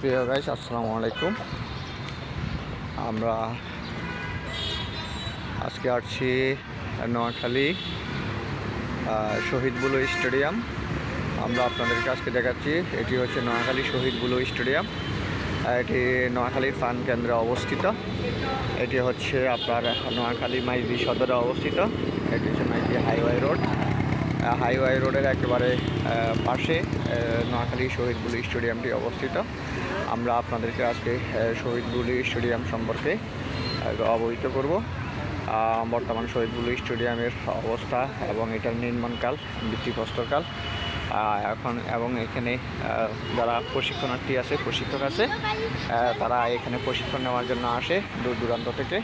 প্রিয় গাইস আসসালামু আলাইকুম। আমরা আজকে আসছি নোয়াখালী শহীদ বুলু স্টেডিয়াম। আমরা আপনাদেরকে আজকে দেখাচ্ছি, এটি হচ্ছে নোয়াখালী শহীদ বুলু স্টেডিয়াম এটি নোয়াখালীর ফান কেন্দ্রে অবস্থিত। এটি হচ্ছে আপনার নোয়াখালী মাইজি সদরে অবস্থিত। এটি হচ্ছে মাইজি হাইওয়ে রোড। হাইওয়ে রোডের একেবারে পাশে নোয়াখালী শহীদ বুলু স্টেডিয়ামটি অবস্থিত। আমরা আপনাদেরকে আজকে শহীদ বুলু স্টেডিয়াম সম্পর্কে অবহিত করব। বর্তমান শহীদ বুলু স্টেডিয়ামের অবস্থা এবং এটার নির্মাণকাল, ভিত্তিপ্রস্তরকাল। এখন এবং এখানে যারা প্রশিক্ষণার্থী আছে, প্রশিক্ষক আছে তারা এখানে প্রশিক্ষণ নেওয়ার জন্য আসে দূর দূরান্ত থেকে।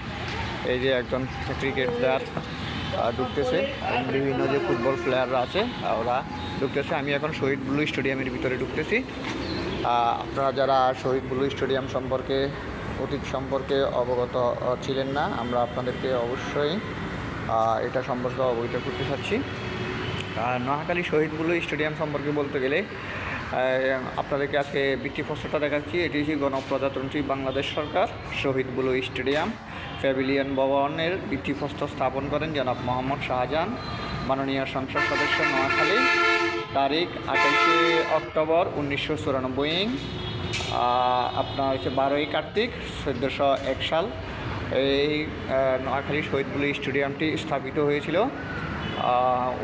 এই যে একজন ক্রিকেট প্লেয়ার ঢুকতেছে এবং বিভিন্ন যে ফুটবল প্লেয়াররা আছে ওরা ঢুকতেছে। আমি এখন শহীদ ব্লু স্টেডিয়ামের ভিতরে ঢুকতেছি। আপনারা যারা শহীদ ব্লু স্টেডিয়াম সম্পর্কে, অতীত সম্পর্কে অবগত ছিলেন না, আমরা আপনাদেরকে অবশ্যই এটা সম্পর্কে অবহিত করতে চাচ্ছি। নোয়াখালী শহীদ ব্লু স্টেডিয়াম সম্পর্কে বলতে গেলে আপনাদেরকে আজকে ভিত্তিপ্রস্তরটা দেখাচ্ছি। এটি হচ্ছে গণপ্রজাতন্ত্রী বাংলাদেশ সরকার, শহীদ বুলু স্টেডিয়াম। প্যাভিলিয়ন ভবনের ভিত্তিপ্রস্তর স্থাপন করেন জনাব মোহাম্মদ শাহজাহান। মাননীয় সংসদ সদস্য নোয়াখালী। তারিখ আঠাইশে অক্টোবর উনিশশো চুরানব্বই। আপনার হচ্ছে বারোই কার্তিক, চোদ্দোশো এক সাল। এই নোয়াখালী শহীদ ব্লু স্টেডিয়ামটি স্থাপিত হয়েছিল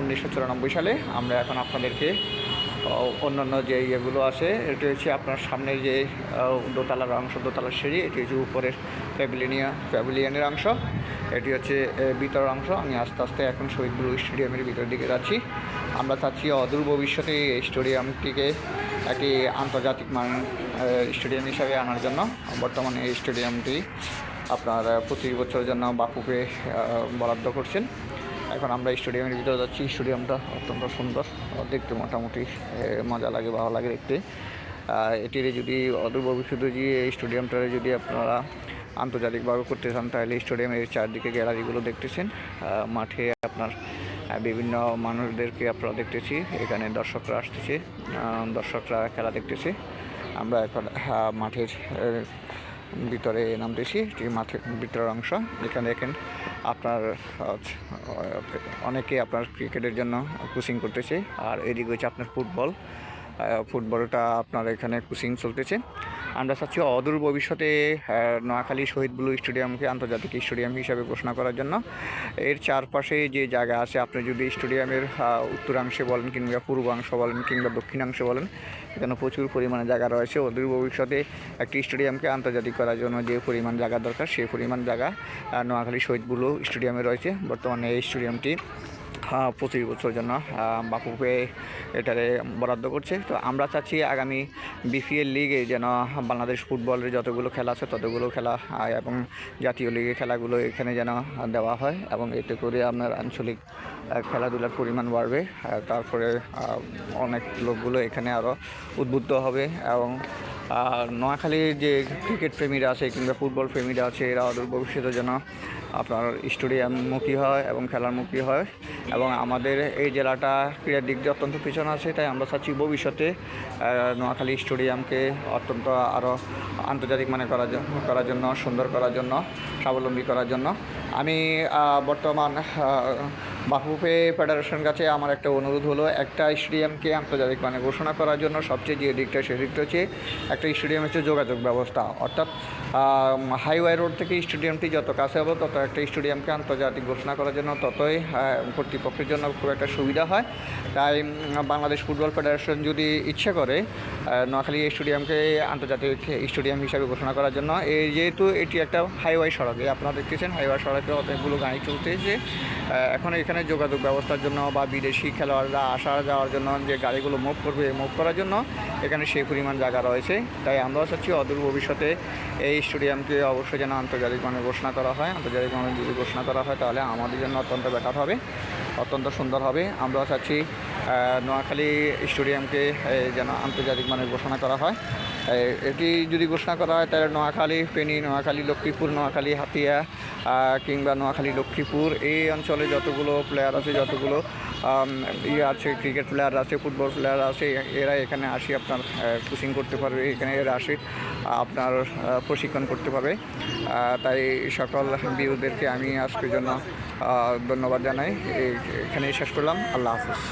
উনিশশো চুরানব্বই সালে। আমরা এখন আপনাদেরকে অন্যান্য যে ইয়েগুলো আছে এটি হচ্ছে আপনার সামনের যে দোতলার অংশ দোতলার সিঁড়ি এটি হচ্ছে উপরের প্যাভিলিয়নিয়া প্যাভিলিয়নের অংশ। এটি হচ্ছে আহ, ভিতরের অংশ। আমি আস্তে আস্তে এখন শহীদ ব্লু স্টেডিয়ামের ভিতর দিকে যাচ্ছি। আমরা চাচ্ছি অদূর ভবিষ্যতে এই স্টেডিয়ামটিকে একটি আন্তর্জাতিক মান স্টেডিয়াম হিসাবে আনার জন্য। বর্তমানে এই স্টেডিয়ামটি আপনার পঁচিশ বছরের জন্য বাপুকে বরাদ্দ করছেন। এখন আমরা স্টেডিয়ামের ভিতরে যাচ্ছি। স্টেডিয়ামটা অত্যন্ত সুন্দর। দেখতে মোটামুটি মজা লাগে, ভালো লাগে দেখতে। এটির যদি অদূর ভবিষ্যতে যে এই স্টেডিয়ামটারে যদি আপনারা আন্তর্জাতিকভাবে করতে চান, তাহলে স্টেডিয়ামের চারদিকে গ্যালারিগুলো দেখতেছেন। মাঠে আপনার বিভিন্ন মানুষদেরকে আপনারা দেখতেছি, এখানে দর্শকরা আসতেছে দর্শকরা খেলা দেখতেছে। আমরা এখন মাঠের ভিতরে নামতেছি এটি মাঠের ভিতরের অংশ এখানে দেখেন আপনার অনেকে আপনার ক্রিকেটের জন্য কোচিং করতেছে। আর এদিকে হচ্ছে আপনার ফুটবল ফুটবলটা আপনার এখানে কোচিং চলতেছে। আমরা চাচ্ছি অদূর ভবিষ্যতে নোয়াখালী শহীদ ব্লু স্টেডিয়ামকে আন্তর্জাতিক স্টেডিয়াম হিসাবে ঘোষণা করার জন্য। এর চারপাশে যে জায়গা আছে, আপনি যদি স্টেডিয়ামের উত্তরাংশে বলেন কিংবা পূর্বাংশ বলেন কিংবা দক্ষিণাংশে বলেন, এখানে প্রচুর পরিমাণে জায়গা রয়েছে। অদূর ভবিষ্যতে একটি স্টেডিয়ামকে আন্তর্জাতিক করার জন্য যে পরিমাণ জায়গা দরকার সেই পরিমাণ জায়গা নোয়াখালী শহীদ ব্লু স্টেডিয়ামে রয়েছে। বর্তমানে এই স্টেডিয়ামটি পঁচিশ বছরের জন্য বাপুকে এটারে বরাদ্দ করছে। তো আমরা চাচ্ছি আগামী বিপিএল লিগে যেন বাংলাদেশ ফুটবলের যতগুলো খেলা আছে ততগুলো খেলা এবং জাতীয় লিগের খেলাগুলো এখানে যেন দেওয়া হয় এবং এতে করে আপনার আঞ্চলিক খেলাধুলার পরিমাণ বাড়বে। তারপরে অনেক লোকগুলো এখানে আরও উদ্বুদ্ধ হবে এবং আর নোয়াখালীর যে ক্রিকেট প্রেমীরা আছে কিংবা ফুটবল প্রেমীরা আছে এরা অদূর ভবিষ্যতে যেন আপনার স্টেডিয়ামমুখী হয় এবং খেলারমুখী হয়। এবং আমাদের এই জেলাটা ক্রীড়ার দিক দিয়ে অত্যন্ত পিছনে আছে, তাই আমরা চাচ্ছি ভবিষ্যতে নোয়াখালী স্টেডিয়ামকে অত্যন্ত আরও আন্তর্জাতিক মানে করার করার জন্য, সুন্দর করার জন্য, স্বাবলম্বী করার জন্য। আমি বর্তমান বাফুফে ফেডারেশন কাছে আমার একটা অনুরোধ হলো, একটা স্টেডিয়ামকে আন্তর্জাতিক মানে ঘোষণা করার জন্য সবচেয়ে যে দিকটা সেদিকটা হচ্ছে, একটা স্টেডিয়াম হচ্ছে যোগাযোগ ব্যবস্থা। অর্থাৎ হাইওয়ে রোড থেকে স্টেডিয়ামটি যত কাছে হবে, তত একটা স্টেডিয়ামকে আন্তর্জাতিক ঘোষণা করার জন্য ততই কর্তৃপক্ষের জন্য খুব একটা সুবিধা হয়। তাই বাংলাদেশ ফুটবল ফেডারেশন যদি ইচ্ছে করে নোয়াখালী স্টেডিয়ামকে আন্তর্জাতিক স্টেডিয়াম হিসাবে ঘোষণা করার জন্য, এই যেহেতু এটি একটা হাইওয়ে সড়কে আপনারা দেখতেছেন হাইওয়ে সড়কে অনেকগুলো গাড়ি চলতেছে এখন এখানে যোগাযোগ ব্যবস্থার জন্য বা বিদেশি খেলোয়াড়রা আসা যাওয়ার জন্য যে গাড়িগুলো মুভ করবে, মুভ করার জন্য এখানে সেই পরিমাণ জায়গা রয়েছে। তাই আমরাও চাচ্ছি অদূর ভবিষ্যতে এই স্টেডিয়ামকে অবশ্যই যেন আন্তর্জাতিক মানে ঘোষণা করা হয়, আন্তর্জাতিক মানে যদি ঘোষণা করা হয়, তাহলে আমাদের জন্য অত্যন্ত বেটার হবে, অত্যন্ত সুন্দর হবে। আমরাও চাচ্ছি নোয়াখালী স্টেডিয়ামকে যেন আন্তর্জাতিক মানে ঘোষণা করা হয়। এটি যদি ঘোষণা করা হয়, তাহলে নোয়াখালী, ফেনী, নোয়াখালী, লক্ষ্মীপুর, নোয়াখালী, হাতিয়া কিংবা নোয়াখালী, লক্ষ্মীপুর, এই অঞ্চলে যতগুলো প্লেয়ার আছে, যতগুলো ইয়ে আছে ক্রিকেট প্লেয়ার আছে ফুটবল প্লেয়ার আছে, এরা এখানে আসি, আপনার কোচিং করতে পারবে, এখানে এরা আসে, আপনার প্রশিক্ষণ করতে পারবে। তাই সকল বিউদেরকে আমি আজকের জন্য ধন্যবাদ জানাই। এখানেই শেষ করলাম। আল্লাহ হাফিজ।